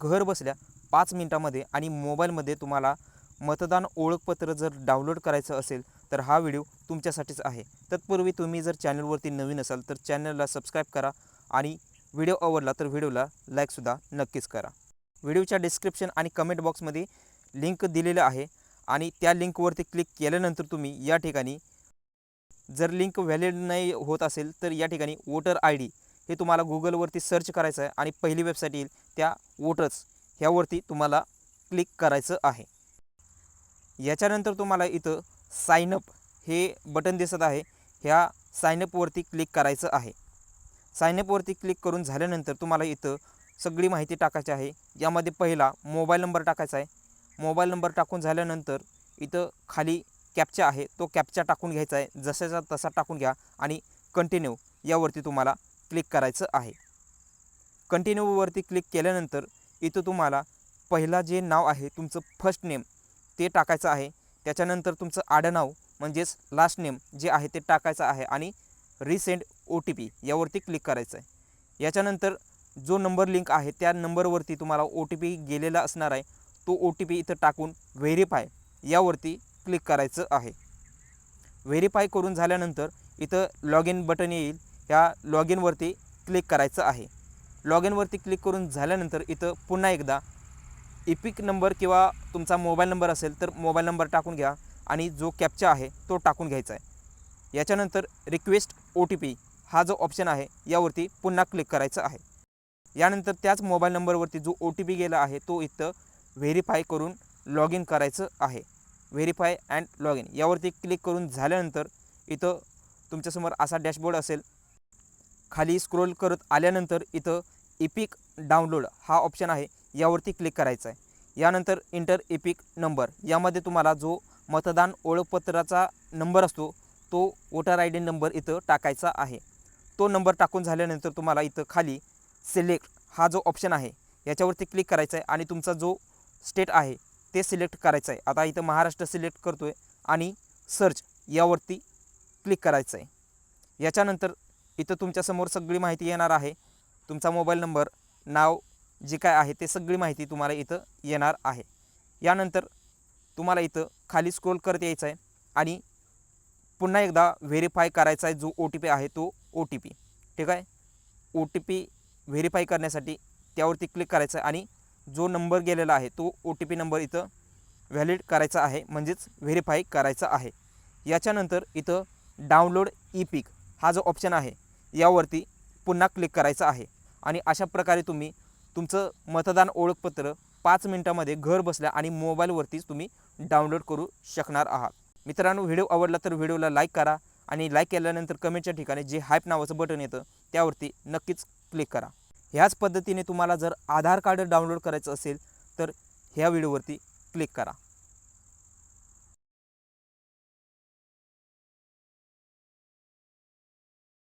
घर बसल्या पाच मिनटामध्ये आणि मोबाईलमध्ये तुम्हाला मतदान ओळखपत्र जर डाउनलोड करायचं असेल तर हा व्हिडिओ तुमच्यासाठीच आहे. तत्पूर्वी तुम्ही जर चॅनलवरती नवीन असाल तर चॅनलला सबस्क्राईब करा आणि व्हिडिओ आवडला तर व्हिडिओला लाईकसुद्धा नक्कीच करा. व्हिडिओच्या डिस्क्रिप्शन आणि कमेंट बॉक्समध्ये लिंक दिलेलं आहे आणि त्या लिंकवरती क्लिक केल्यानंतर तुम्ही या ठिकाणी जर लिंक व्हॅलिड नाही होत असेल तर या ठिकाणी वोटर आय डी हे तुम्हाला गुगलवरती सर्च करायचं आहे आणि पहिली वेबसाईट येईल. त्या वोटर्स ह्यावरती तुम्हाला क्लिक करायचं आहे. याच्यानंतर तुम्हाला इथं साईनअप हे बटन दिसत आहे. ह्या सायनअपवरती क्लिक करायचं आहे. सायनअपवरती क्लिक करून झाल्यानंतर तुम्हाला इथं सगळी माहिती टाकायची आहे. यामध्ये पहिला मोबाईल नंबर टाकायचा आहे. मोबाईल नंबर टाकून झाल्यानंतर इथं खाली कॅपचा आहे. तो कॅपचा टाकून घ्यायचा आहे. जसाचा तसा टाकून घ्या आणि कंटिन्यू यावरती तुम्हाला क्लिक करायचं आहे. कंटिन्यूवरती क्लिक केल्यानंतर इथं तुम्हाला पहिला जे नाव आहे तुमचं फर्स्ट नेम ते टाकायचं आहे. त्याच्यानंतर तुमचं आडनाव म्हणजेच लास्ट नेम जे आहे ते टाकायचं आहे आणि रिसेंट ओ टी पी यावरती क्लिक करायचं आहे. याच्यानंतर जो नंबर लिंक आहे त्या नंबरवरती तुम्हाला ओ टी पी गेलेला असणार आहे. तो ओ टी पी इथं टाकून व्हेरीफाय यावरती क्लिक करायचं आहे. व्हेरीफाय करून झाल्यानंतर इथं लॉग इन बटन येईल. ह्या लॉग इनवरती क्लिक करायचं आहे. लॉग इनवरती क्लिक करून झाल्यानंतर इथं पुन्हा एकदा इपिक नंबर किंवा तुमचा मोबाईल नंबर असेल तर मोबाईल नंबर टाकून घ्या आणि जो कॅप्चा आहे तो टाकून घ्यायचा आहे. याच्यानंतर रिक्वेस्ट ओ टी पी हा जो ऑप्शन आहे यावरती पुन्हा क्लिक करायचं आहे. यानंतर त्याच मोबाईल नंबरवरती जो ओ टी पी गेला आहे तो इथं व्हेरीफाय करून लॉग इन करायचं आहे. व्हेरीफाय अँड लॉग इन यावरती क्लिक करून झाल्यानंतर इथं तुमच्यासमोर असा डॅशबोर्ड असेल खाली स्क्रोल करत आल्यानंतर इथं इपिक डाउनलोड हा ऑप्शन आहे. यावरती क्लिक करायचा आहे. यानंतर इंटर इपिक नंबर यामध्ये तुम्हाला जो मतदान ओळखपत्राचा नंबर असतो तो वोटर आय डी नंबर इथं टाकायचा आहे. तो नंबर टाकून झाल्यानंतर तुम्हाला इथं खाली सिलेक्ट हा जो ऑप्शन आहे याच्यावरती क्लिक करायचा आहे आणि तुमचा जो स्टेट आहे ते सिलेक्ट करायचं आहे. आता इथं महाराष्ट्र सिलेक्ट करतो आहे आणि सर्च यावरती क्लिक करायचं आहे. याच्यानंतर इथं तुमच्यासमोर सगळी माहिती येणार आहे. तुमचा मोबाईल नंबर नाव जे काय आहे ते सगळी माहिती तुम्हाला इथं येणार आहे. यानंतर तुम्हाला इथं खाली स्क्रोल करत यायचं आहे आणि पुन्हा एकदा व्हेरीफाय करायचा आहे जो ओ टी पी आहे तो ओ टी पी ठीक आहे? ओ टी पी व्हेरीफाय करण्यासाठी त्यावरती क्लिक करायचं आहे आणि जो नंबर गेलेला आहे तो ओ टी पी नंबर इथं व्हॅलिड करायचा आहे म्हणजेच व्हेरीफाय करायचा आहे. याच्यानंतर इथं डाउनलोड ई पिक हा जो ऑप्शन आहे यावरती पुन्हा क्लिक करायचं आहे. आणि अशा प्रकारे तुम्ही तुमचं मतदान ओळखपत्र पाच मिनटामध्ये घर बसल्या आणि मोबाईलवरतीच तुम्ही डाउनलोड करू शकणार आहात. मित्रांनो व्हिडिओ आवडला तर व्हिडिओला लाईक करा आणि लाईक केल्यानंतर कमेंटच्या ठिकाणी जे हायप नावाचं बटन येतं त्यावरती नक्कीच क्लिक करा. ह्याच पद्धतीने तुम्हाला जर आधार कार्ड डाउनलोड करायचं असेल तर ह्या व्हिडिओवरती क्लिक करा.